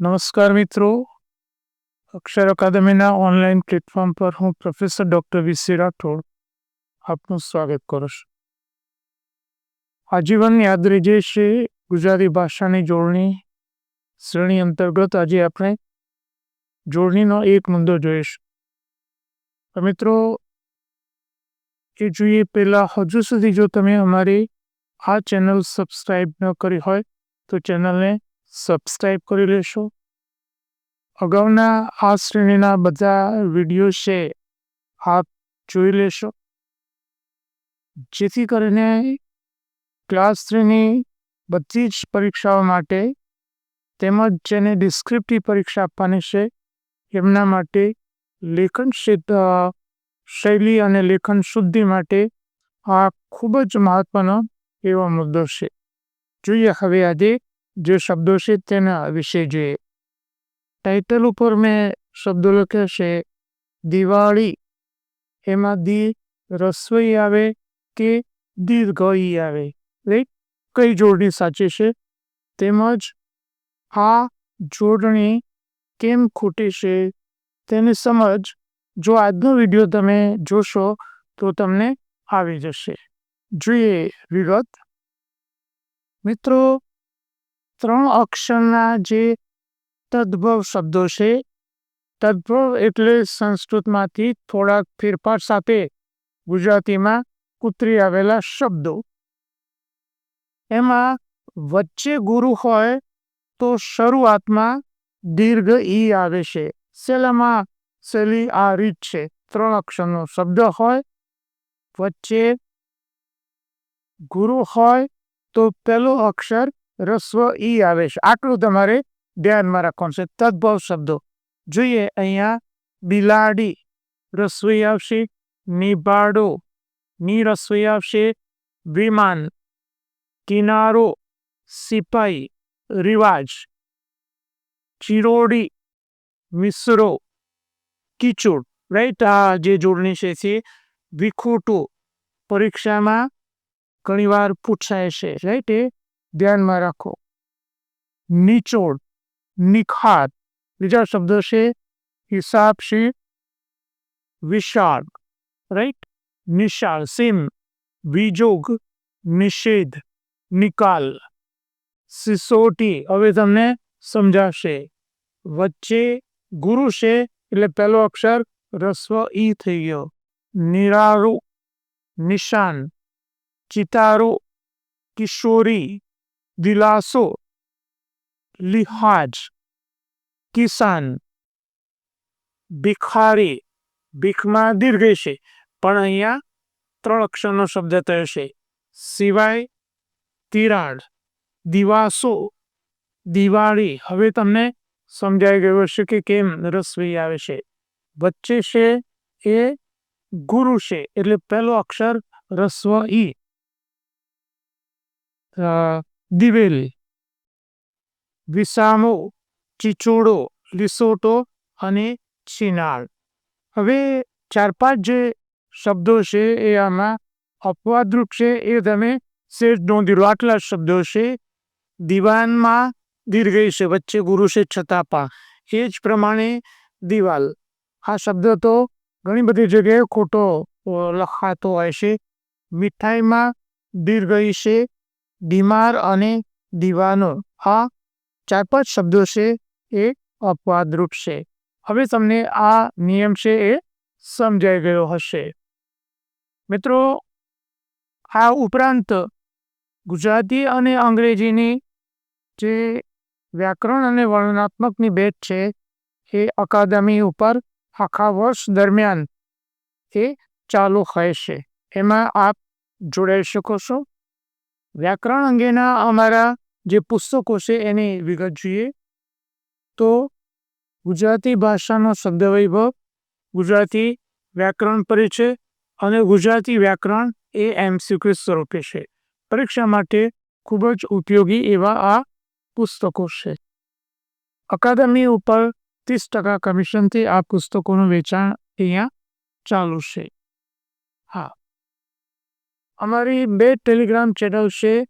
નમસ્કાર મિત્રો. અક્ષર અકાદમીના online platform પર હું પ્રોફેસર ડૉક્ટર વીસી રાઠોડ આપનું સ્વાગત કરું છું. આજીવન યાદ રહેજે છે ગુજરાતી ભાષાની જોડણી શ્રેણી અંતર્ગત આજે આપણે જોડણીનો એક મુદ્દો જોઈશું. મિત્રો, એ જોઈએ પહેલાં હજુ સુધી જો તમે અમારી આ ચેનલ સબસ્ક્રાઈબ ન કરી હોય તો ચેનલને સબસ્ક્રાઈબ કરી લેશો. અગાઉના આ શ્રેણીના બધા વીડિયો છે, આપ જોઈ લેશો. જેથી કરીને ક્લાસ થ્રીની બધી જ પરીક્ષાઓ માટે તેમજ જેને ડિસ્ક્રિપ્ટિવ પરીક્ષા આપવાની છે, એમના માટે લેખન શૈલી અને લેખન શુદ્ધિ માટે આ ખૂબ જ મહત્વનો એવો મુદ્દો છે. જોઈએ હવે આજે જે શબ્દો છે તેના વિશે જોઈએ. ટાઇટલ ઉપર મેં શબ્દો લખ્યા છે દિવાળી એમાં દી રસોઈ આવે કે દીર્ઘઈ આવે રાઈટ કઈ જોડણી સાચી છે તેમજ આ જોડણી કેમ ખોટી છે તેની સમજ જો આજનો વીડિયો તમે જોશો તો તમને આવી જશે જોઈએ વિગત મિત્રો ત્રણ અક્ષરના જે તદ્ભવ શબ્દો છે. તદ્ભવ એટલે સંસ્કૃતમાંથી થોડાક ફેરફાર સાથે ગુજરાતીમાં કૂતરી આવેલા શબ્દો. એમાં વચ્ચે ગુરુ હોય તો શરૂઆતમાં દીર્ઘ ઈ આવે છે. સેલામાં શૈલી આ રીત છે. ત્રણ અક્ષરનો શબ્દ હોય, વચ્ચે ગુરુ હોય તો પેલો અક્ષર રસ્વ ઈ આવે છે. આટલું તમારે ધ્યાનમાં રાખવાનું છે. તદભવ શબ્દો. જોઈએ અહીંયા, બિલાડી રસોઈ આવશે નિભાડો ની રસોઈ આવશે, વિમાન, કિનારો, સિપાઈ, રિવાજ, ચિરોડી, મિશ્રો, કિચોડ રાઈટ આ જે જોડણી છે તે વિખોટું પરીક્ષામાં ઘણીવાર પૂછાય છે રાઈટ એ ધ્યાનમાં રાખો. નિચોડ નિખાત બીજા શબ્દો છે હિસાબ છે વિશાળ રાઈટ નિશાળ સેમ વિજોગ, નિષેધ, નિકાલ. સિસોટી, હવે તમને સમજાશે. વચ્ચે ગુરુ છે, એટલે પહેલો અક્ષર રસ્વ ઈ થઈ ગયો. નિરારુ નિશાન. ચિતારો, કિશોરી, દિલાસો લિહાજ કિસાન ભિખારી ભીખમાં દીર્ઘ છે પણ અહીંયા ત્રણ અક્ષરનો શબ્દ થયો છે સિવાય તિરાડ દિવાસો દિવાળી હવે તમને સમજાઈ ગયો હશે કે કેમ રસવી આવે છે વચ્ચે છે એ ગુરુ છે એટલે પહેલો અક્ષર રસ્વ ઈ દિવેલી વિસામો, ચીચોડો, લિસોટો અને ચિનાર. હવે ચાર પાંચ જે શબ્દો છે એ આમાં અપવાદરૂપ છે એ તમે શેષ નોંધી લો. આટલા શબ્દો છે, દિવાનમાં દીર્ઘઈ છે, વચ્ચે ગુરુ છે છતાપા એ જ પ્રમાણે દિવાલ. આ શબ્દ તો ઘણી બધી જગ્યાએ ખોટો લખાતો હોય છે. મીઠાઈમાં દીર્ઘઈ છે બીમાર અને દીવાનો. આ ચાર પાંચ શબ્દો છે એ અપવાદરૂપ છે. હવે તમને આ નિયમ છે એ સમજાઈ ગયો હશે. મિત્રો, આ ઉપરાંત ગુજરાતી અને અંગ્રેજીની જે વ્યાકરણ અને વર્ણનાત્મકની ભેટ છે એ અકાદમી ઉપર આખા વર્ષ દરમિયાન એ ચાલુ હોય છે. એમાં આપ જોડાઈ શકો છો. વ્યાકરણ અંગેના અમારા જે પુસ્તકો છે એની વિગત જોઈએ, તો ગુજરાતી ભાષાનો શબ્દવૈભવ, ગુજરાતી વ્યાકરણ પરિચય અને ગુજરાતી વ્યાકરણ એ એમસીક્યુ સ્વરૂપે છે. પરીક્ષા માટે ખૂબ જ ઉપયોગી એવા આ પુસ્તકો છે. અકાદમી ઉપર ત્રીસ ટકા કમિશનથી આ પુસ્તકોનું વેચાણ અહીંયા ચાલુ છે. હા. અમારી બે ટેલિગ્રામ ચેનલ છે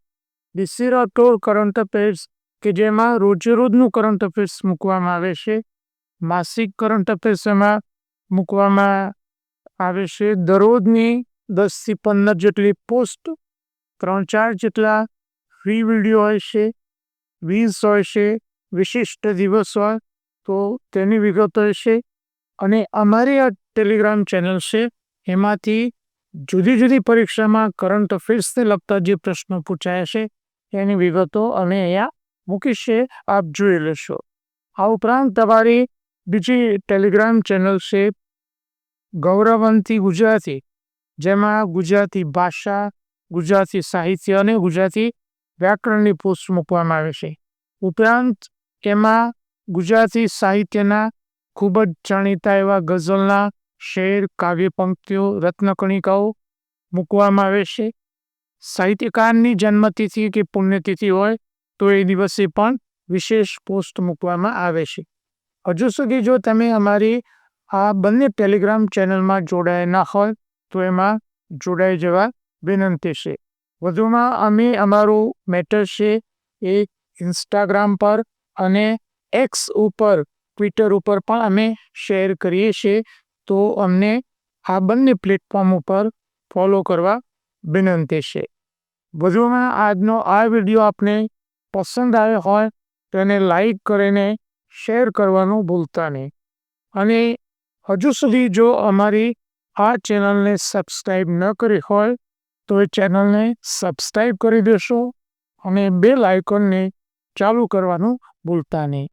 ડિસિરા ટોર કરંટ અફેર્સ, કે જેમાં રોજેરોજનું કરંટ અફેર્સ મૂકવામાં આવે છે. માસિક કરંટ અફેર્સ એમાં મૂકવામાં આવે છે દરરોજની દસથી પંદર જેટલી પોસ્ટ, ત્રણ ચાર જેટલા ફ્રી વીડિયો હોય છે વીસ હોય છે, વિશિષ્ટ દિવસ હોય તો તેની વિગત છે. અને અમારી આ ટેલિગ્રામ ચેનલ છે, એમાંથી જુદી જુદી પરીક્ષામાં કરંટ અફેર્સને લગતા જે પ્રશ્નો પૂછાયા છે એની વિગતો અમે અહીંયા મૂકીશ છે, આપ જોઈ લેશો. આ ઉપરાંત તમારી બીજી ટેલિગ્રામ ચેનલ છે, ગૌરવંતી ગુજરાતી, જેમાં ગુજરાતી ભાષા, ગુજરાતી સાહિત્ય અને ગુજરાતી વ્યાકરણની પોસ્ટ મૂકવામાં આવે છે. ઉપરાંત એમાં ગુજરાતી સાહિત્યના ખૂબ જ જાણીતા એવા ગઝલના શેર કાવ્ય પંક્તિઓ રત્નકણિકાઓ મૂકવામાં આવે છે. સાહિત્યકારની જન્મતિથિ કે પુણ્યતિથિ હોય, તો એ દિવસે પણ વિશેષ પોસ્ટ મૂકવામાં આવે છે. હજુ સુધી જો તમે અમારી આ બંને ટેલિગ્રામ ચેનલમાં જોડાયા ના હોય, તો એમાં જોડાઈ જવા વિનંતી છે. વધુમાં અમે અમારું મેટર છે એ ઇન્સ્ટાગ્રામ પર અને એક્સ ઉપર, ટ્વિટર ઉપર પણ અમે શેર કરીએ છીએ, તો અમને આ બંને પ્લેટફોર્મ ઉપર ફોલો કરવા વિનંતી છે. વધુમાં આજનો આ વીડિયો આપને પસંદ આવ્યો હોય, તો એને લાઈક કરીને શેર કરવાનું ભૂલતા નહીં. અને હજુ સુધી જો અમારી આ ચેનલને સબસ્ક્રાઈબ ન કરી હોય, તો એ ચેનલને સબસ્ક્રાઈબ કરી દેશો અને બેલ આઇકોનને ચાલુ કરવાનું ભૂલતા નહીં.